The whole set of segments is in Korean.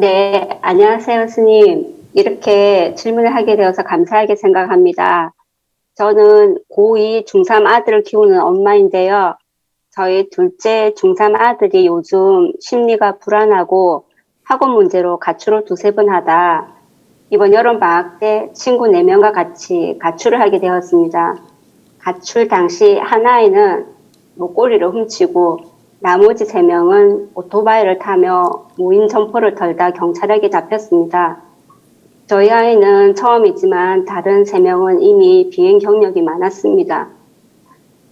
네, 안녕하세요, 스님. 이렇게 질문을 하게 되어서 감사하게 생각합니다. 저는 고2 중3 아들을 키우는 엄마인데요. 저희 둘째 중3 아들이 요즘 심리가 불안하고 학원 문제로 가출을 두세 번 하다 이번 여름 방학 때 친구 4명과 같이 가출을 하게 되었습니다. 가출 당시 한 아이는 목걸이를 훔치고 나머지 3명은 오토바이를 타며 무인 점포를 털다 경찰에게 잡혔습니다. 저희 아이는 처음이지만 다른 3명은 이미 비행 경력이 많았습니다.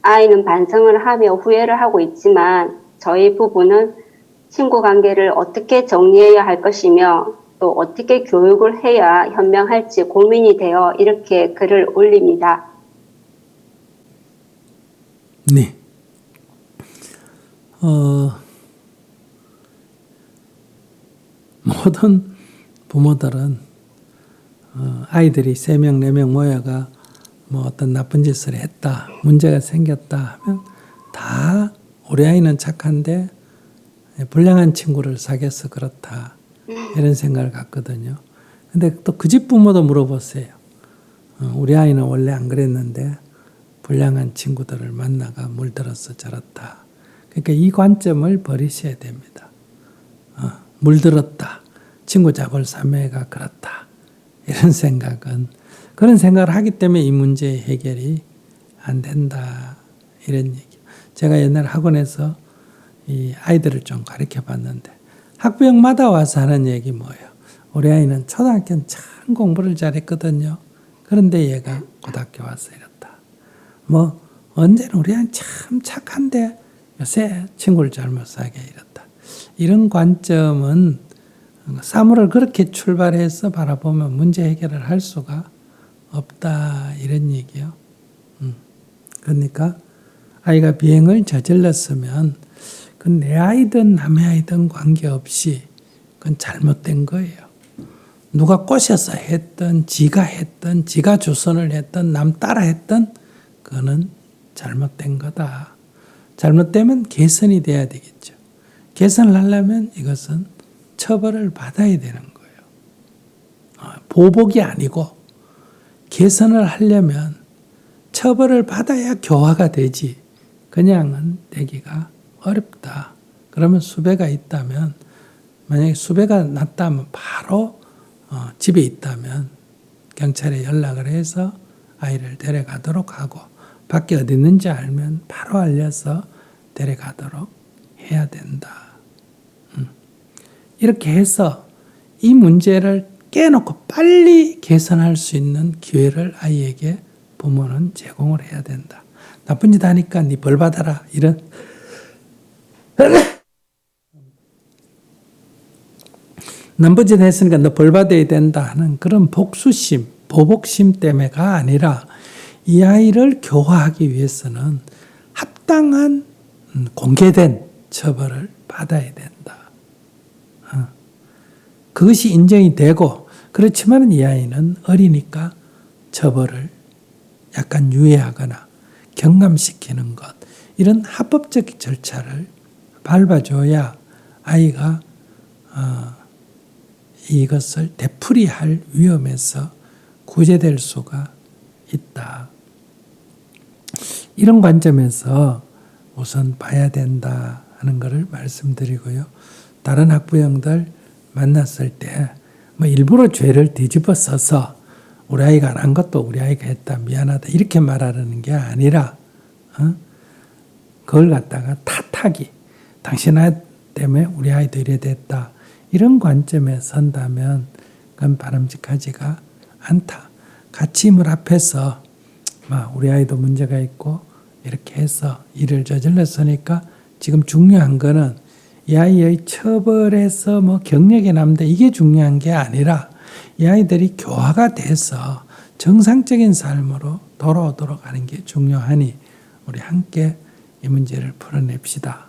아이는 반성을 하며 후회를 하고 있지만 저희 부부는 친구 관계를 어떻게 정리해야 할 것이며 또 어떻게 교육을 해야 현명할지 고민이 되어 이렇게 글을 올립니다. 네. 어, 모든 부모들은 어, 아이들이 세 명, 네명 모여가 뭐 어떤 나쁜 짓을 했다, 문제가 생겼다 하면 다 우리 아이는 착한데 불량한 친구를 사귀어서 그렇다 이런 생각을 갖거든요. 근데 또 그 집 부모도 물어보세요. 어, 우리 아이는 원래 안 그랬는데 불량한 친구들을 만나가 물들어서 저렇다. 그러니까 이 관점을 버리셔야 됩니다. 어, 물들었다. 친구 잡을 사매가 그렇다. 이런 생각은 그런 생각을 하기 때문에 이 문제의 해결이 안 된다. 이런 얘기. 제가 옛날 학원에서 이 아이들을 좀 가르쳐 봤는데 학부형마다 와서 하는 얘기 뭐예요? 우리 아이는 초등학교는 참 공부를 잘했거든요. 그런데 얘가 고등학교 와서 이렇다. 뭐 언제는 우리 아이 참 착한데 요 새 친구를 잘못 사게 이렇다. 이런 관점은 사물을 그렇게 출발해서 바라보면 문제 해결을 할 수가 없다 이런 얘기요. 음. 그러니까 아이가 비행을 저질렀으면 그건 내 아이든 남의 아이든 관계없이 그건 잘못된 거예요. 누가 꼬셔서 했던, 지가 했던, 지가 조선을 했던, 남 따라 했던, 그거는 잘못된 거다. 잘못되면 개선이 돼야 되겠죠. 개선을 하려면 이것은 처벌을 받아야 되는 거예요. 어, 보복이 아니고 개선을 하려면 처벌을 받아야 교화가 되지. 그냥은 되기가 어렵다. 그러면 수배가 있다면 만약에 수배가 났다면 바로 어, 집에 있다면 경찰에 연락을 해서 아이를 데려가도록 하고 밖에 어디 있는지 알면 바로 알려서 데려가도록 해야 된다. 음. 이렇게 해서 이 문제를 깨놓고 빨리 개선할 수 있는 기회를 아이에게 부모는 제공을 해야 된다. 나쁜 짓 하니까 네 벌 받아라. 이런 나쁜 짓 했으니까 너 벌 받아야 된다 하는 그런 복수심, 보복심 때문에가 아니라 이 아이를 교화하기 위해서는 합당한 음, 공개된 처벌을 받아야 된다. 어. 그것이 인정이 되고 그렇지만 이 아이는 어리니까 처벌을 약간 유예하거나 경감시키는 것 이런 합법적 절차를 밟아줘야 아이가 어, 이것을 되풀이할 위험에서 구제될 수가 있다. 이런 관점에서 우선 봐야 된다 하는 것을 말씀드리고요. 다른 학부형들 만났을 때 뭐 일부러 죄를 뒤집어 써서 우리 아이가 안 한 것도 우리 아이가 했다 미안하다 이렇게 말하는 게 아니라 어? 그걸 갖다가 탓하기 당신 아이 때문에 우리 아이도 이래 됐다 이런 관점에 선다면 그건 바람직하지가 않다. 같이 물 앞에서 우리 아이도 문제가 있고 이렇게 해서 일을 저질렀으니까 지금 중요한 거는 이 아이의 처벌에서 뭐 경력이 남다 이게 중요한 게 아니라 이 아이들이 교화가 돼서 정상적인 삶으로 돌아오도록 하는 게 중요하니 우리 함께 이 문제를 풀어냅시다.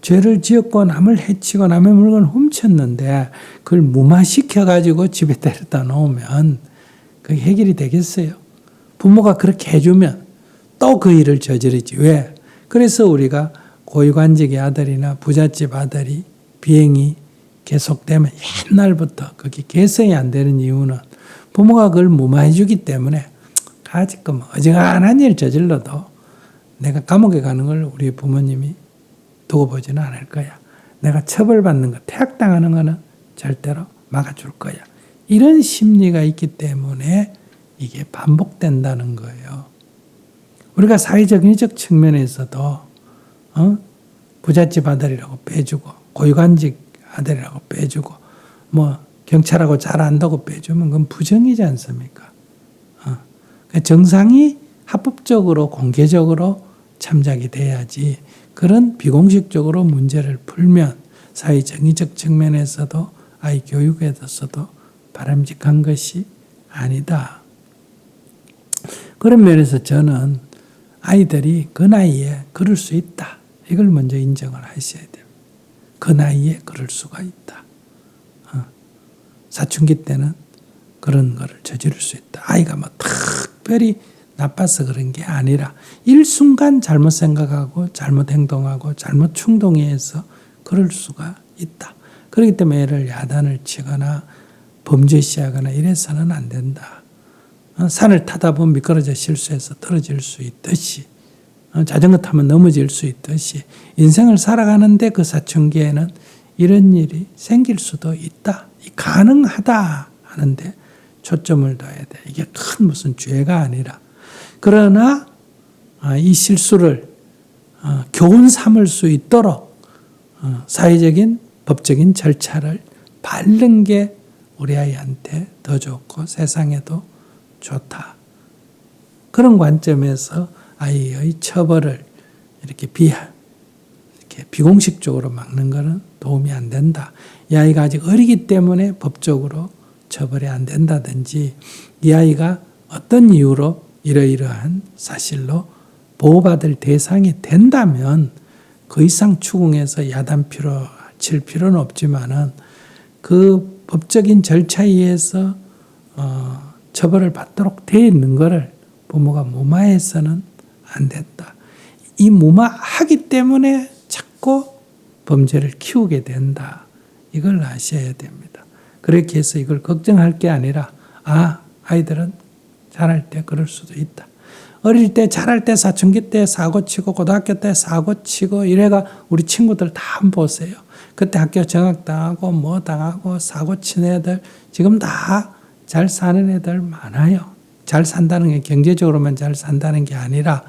죄를 지었고 남을 해치고 남의 물건을 훔쳤는데 그걸 무마시켜 가지고 집에 데려다 놓으면 그게 해결이 되겠어요? 부모가 그렇게 해주면 또 그 일을 저지르지. 왜? 그래서 우리가 고위관직의 아들이나 부잣집 아들이 비행이 계속되면 옛날부터 그게 개성이 안 되는 이유는 부모가 그걸 무마해 주기 때문에 가지금 어지간한 일 저질러도 내가 감옥에 가는 걸 우리 부모님이 두고 보지는 않을 거야. 내가 처벌받는 거, 퇴학당하는 거는 절대로 막아줄 거야. 이런 심리가 있기 때문에 이게 반복된다는 거예요. 우리가 사회적 인적 측면에서도 어? 부잣집 아들이라고 빼주고 고위관직 아들이라고 빼주고 뭐 경찰하고 잘 안다고 빼주면 그건 부정이지 않습니까? 어. 그러니까 정상이 합법적으로 공개적으로 참작이 돼야지 그런 비공식적으로 문제를 풀면 사회 정의적 측면에서도 아이 교육에 있어서도 바람직한 것이 아니다. 그런 면에서 저는 아이들이 그 나이에 그럴 수 있다. 이걸 먼저 인정을 하셔야 돼요. 그 나이에 그럴 수가 있다. 어. 사춘기 때는 그런 거를 저지를 수 있다. 아이가 뭐 특별히 나빠서 그런 게 아니라 일순간 잘못 생각하고 잘못 행동하고 잘못 충동해서 그럴 수가 있다. 그렇기 때문에 애를 야단을 치거나 범죄시하거나 이래서는 안 된다. 어, 산을 타다 보면 미끄러져 실수해서 떨어질 수 있듯이 어, 자전거 타면 넘어질 수 있듯이 인생을 살아가는데 그 사춘기에는 이런 일이 생길 수도 있다. 가능하다 하는데 초점을 둬야 돼. 이게 큰 무슨 죄가 아니라 그러나 아, 이 실수를 어, 교훈 삼을 수 있도록 어, 사회적인 법적인 절차를 밟는 게 우리 아이한테 더 좋고 세상에도 좋다. 그런 관점에서 아이의 처벌을 이렇게 비 이렇게 비공식적으로 막는 것은 도움이 안 된다. 이 아이가 아직 어리기 때문에 법적으로 처벌이 안 된다든지 이 아이가 어떤 이유로 이러이러한 사실로 보호받을 대상이 된다면 그 이상 추궁해서 야단 필요 칠 필요는 없지만은 그 법적인 절차에 의해서 어, 처벌을 받도록 되어 있는 것을 부모가 무마해서는 안 된다. 이 무마하기 때문에 자꾸 범죄를 키우게 된다. 이걸 아셔야 됩니다. 그렇게 해서 이걸 걱정할 게 아니라 아 아이들은 잘할 때 그럴 수도 있다. 어릴 때 잘할 때 사춘기 때 사고 치고 고등학교 때 사고 치고 이래가 우리 친구들 다 보세요. 그때 학교 정학 당하고 뭐 당하고 사고 친 애들 지금 다 잘 사는 애들 많아요. 잘 산다는 게 경제적으로만 잘 산다는 게 아니라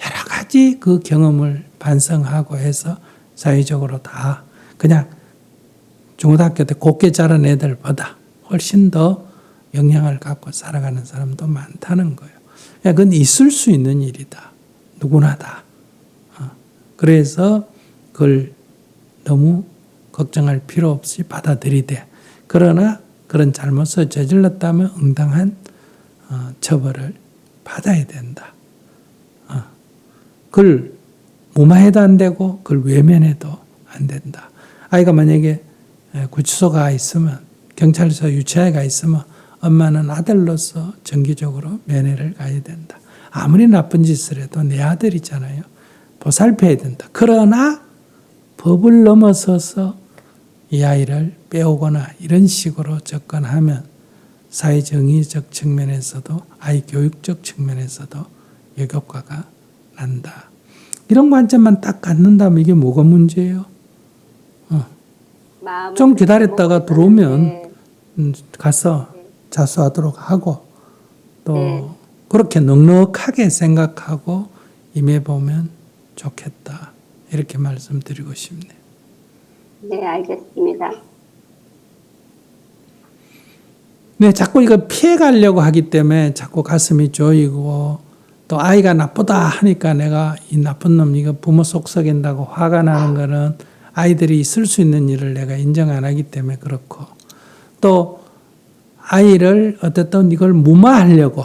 여러 가지 그 경험을 반성하고 해서 사회적으로 다 그냥 중고등학교 때 곱게 자란 애들보다 훨씬 더 영향을 갖고 살아가는 사람도 많다는 거예요. 야, 그건 있을 수 있는 일이다. 누구나 다. 어. 그래서 그걸 너무 걱정할 필요 없이 받아들이되 그러나 그런 잘못을 저질렀다면 응당한 어, 처벌을 받아야 된다. 어. 그걸 무마해도 안 되고 그걸 외면해도 안 된다. 아이가 만약에 구치소가 있으면 경찰서 유치하에 가 있으면 엄마는 아들로서 정기적으로 면회를 가야 된다. 아무리 나쁜 짓을 해도 내 아들이잖아요. 보살펴야 된다. 그러나 법을 넘어서서 이 아이를 빼오거나 이런 식으로 접근하면 사회정의적 측면에서도 아이 교육적 측면에서도 역효과가 난다. 이런 관점만 딱 갖는다면 이게 뭐가 문제예요? 마음을 좀 기다렸다가 들어오면 음, 가서 자수하도록 하고 또 네. 그렇게 넉넉하게 생각하고 임해보면 좋겠다. 이렇게 말씀드리고 싶네요. 네, 알겠습니다. 네, 자꾸 이거 피해가려고 하기 때문에 자꾸 가슴이 조이고 또 아이가 나쁘다 하니까 내가 이 나쁜 놈 이거 부모 속 썩인다고 화가 나는 거는 아이들이 있을 수 있는 일을 내가 인정 안 하기 때문에 그렇고 또 아이를 어쨌든 이걸 무마하려고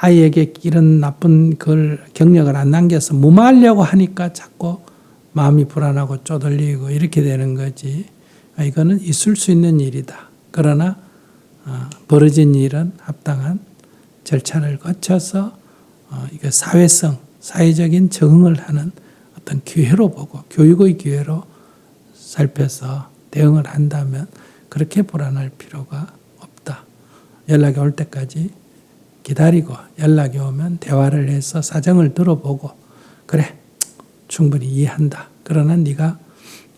아이에게 이런 나쁜 걸 경력을 안 남겨서 무마하려고 하니까 자꾸 마음이 불안하고 쪼들리고 이렇게 되는 거지. 아, 이거는 있을 수 있는 일이다. 그러나 어, 벌어진 일은 합당한 절차를 거쳐서 어, 이거 사회성, 사회적인 적응을 하는 어떤 기회로 보고 교육의 기회로 살펴서 대응을 한다면 그렇게 불안할 필요가 없다. 연락이 올 때까지 기다리고 연락이 오면 대화를 해서 사정을 들어보고 그래 충분히 이해한다. 그러나 네가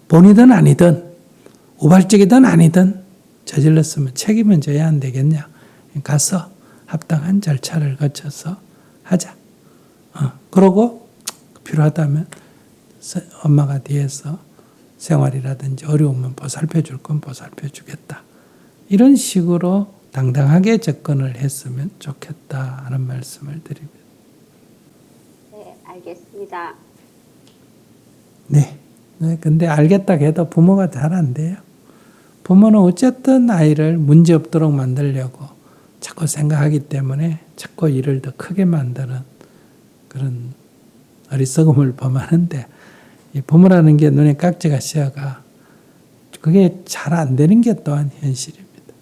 본이든 아니든 우발적이든 아니든 저질렀으면 책임은 져야 안 되겠냐. 가서 합당한 절차를 거쳐서 하자. 어, 그러고 필요하다면 세- 엄마가 뒤에서 생활이라든지 어려우면 보살펴 줄 건 보살펴 주겠다. 이런 식으로 당당하게 접근을 했으면 좋겠다 하는 말씀을 드립니다. 네, 알겠습니다. 네. 네, 근데 알겠다 해도 부모가 잘 안 돼요. 부모는 어쨌든 아이를 문제 없도록 만들려고 자꾸 생각하기 때문에 자꾸 일을 더 크게 만드는 그런 어리석음을 범하는데 이 부모라는 게 눈에 깍지가 씌어가 그게 잘 안 되는 게 또한 현실입니다.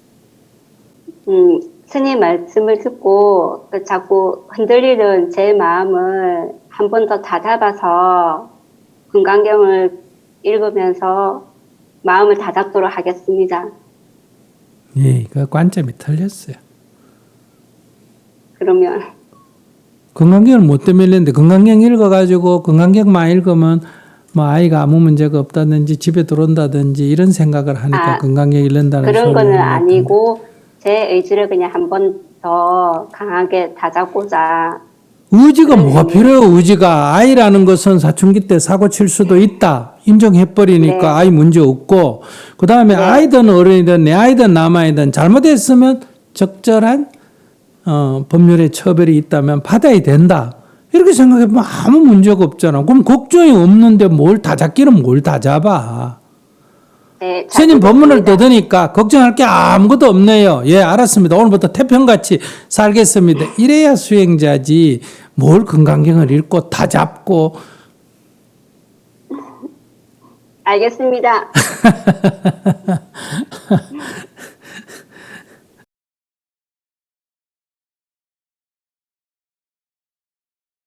음, 스님 말씀을 듣고 그 자꾸 흔들리는 제 마음을 한 번 더 다잡아서 금강경을 읽으면서 마음을 다잡도록 하겠습니다. 예, 그 관점이 틀렸어요. 그러면 건강경을 못 때밀렸는데 건강경 읽어가지고 건강경만 읽으면 뭐 아이가 아무 문제가 없다든지 집에 들어온다든지 이런 생각을 하니까 아, 건강경 읽는다는 그런 거는. 아니고 제 의지를 그냥 한 번 더 강하게 다잡고자 의지가 뭐가 필요해요 의지가 아이라는 것은 사춘기 때 사고 칠 수도 있다 인정해버리니까 네. 아이 문제 없고 그 다음에 아이든 어른이든 내 아이든 남아이든 잘못했으면 적절한 어, 법률의 처벌이 있다면 받아야 된다 이렇게 생각해보면 아무 문제가 없잖아 그럼 걱정이 없는데 뭘 다 잡기는 뭘 다 잡아 네, 잘 스님 법문을. 듣으니까 걱정할 게 아무것도 없네요. 예, 알았습니다. 오늘부터 태평같이 살겠습니다. 이래야 수행자지 뭘 건강경을 읽고 다 잡고 알겠습니다.